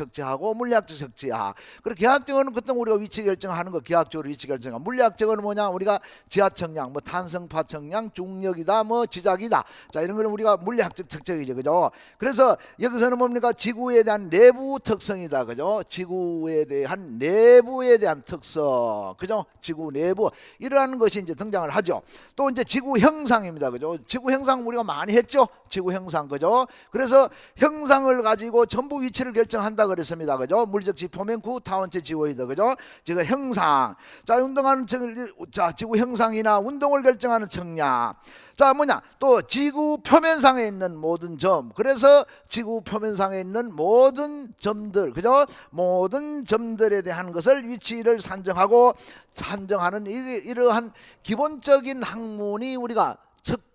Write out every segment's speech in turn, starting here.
적지하고 물리학적 적지하. 그리고 기하학적은 그때 우리가 위치 결정하는 거 기하학적으로 위치 결정하고 물리학적은 뭐냐 우리가 지하청량, 뭐 탄성파 청량, 중력이다, 뭐 지작이다. 자 이런 거는 우리가 물리학적 특징이죠, 그죠? 그래서 여기서는 뭡니까 지구에 대한 내부 특성이다, 그죠? 지구에 대한 내부에 대한 특성, 그죠? 지구 내부 이러한 것이 이제 등장을 하죠. 또 이제 지구 형상입니다, 그죠? 지구 형상 우리가 많이 했죠, 지구 형상, 그죠? 그래서 형상을 가지고 전부 위치를 결정한다 그랬습니다, 그죠? 물적 지표면 구 타원체 지호이다, 그죠? 지금 형상, 자 운동하는 청- 자 지구 형상이나 운동을 결정하는 청량, 자 뭐냐? 또 지구 표면상에 있는 모든 점, 그래서 지구 표면상에 있는 모든 점들, 그죠? 모든 점들에 대한 것을 위치를 산정하고 산정하는 이, 이러한 기본적인 학문이 우리가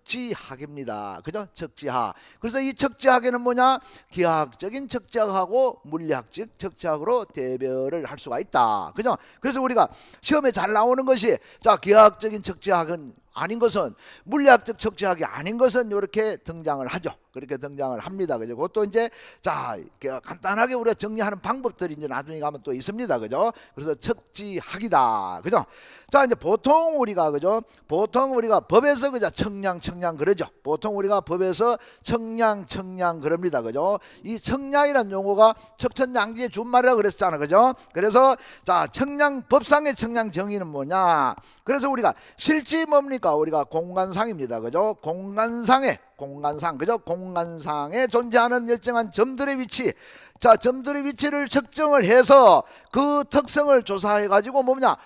척지학입니다. 그죠? 척지학. 그래서 이 척지학에는 뭐냐? 기하학적인 척지학하고 물리학적 척지학으로 대별을 할 수가 있다. 그죠? 그래서 우리가 시험에 잘 나오는 것이 자, 기하학적인 척지학은 아닌 것은 물리학적 척지학이 아닌 것은 이렇게 등장을 하죠. 그렇게 등장을 합니다. 그죠? 그것도 이제 자, 간단하게 우리가 정리하는 방법들이 이제 나중에 가면 또 있습니다. 그죠? 그래서 척지학이다. 그죠? 자, 이제 보통 우리가 그죠? 보통 우리가 법에서 그죠? 청량 청량 그러죠. 보통 우리가 법에서 청량 청량 그럽니다. 그죠? 이 청량이라는 용어가 척천양지의 준말이라 그랬잖아. 그죠? 그래서 자, 청량 법상의 청량 정의는 뭐냐? 그래서 우리가 실지 뭡 니까? 우리가 공간상입니다. 그죠? 공간상에 공간상 그죠? 공간상에 존재하는 일정한 점들의 위치. 자, 점들의 위치를 측정을 해서 그 특성을 조사해 가지고 뭐냐?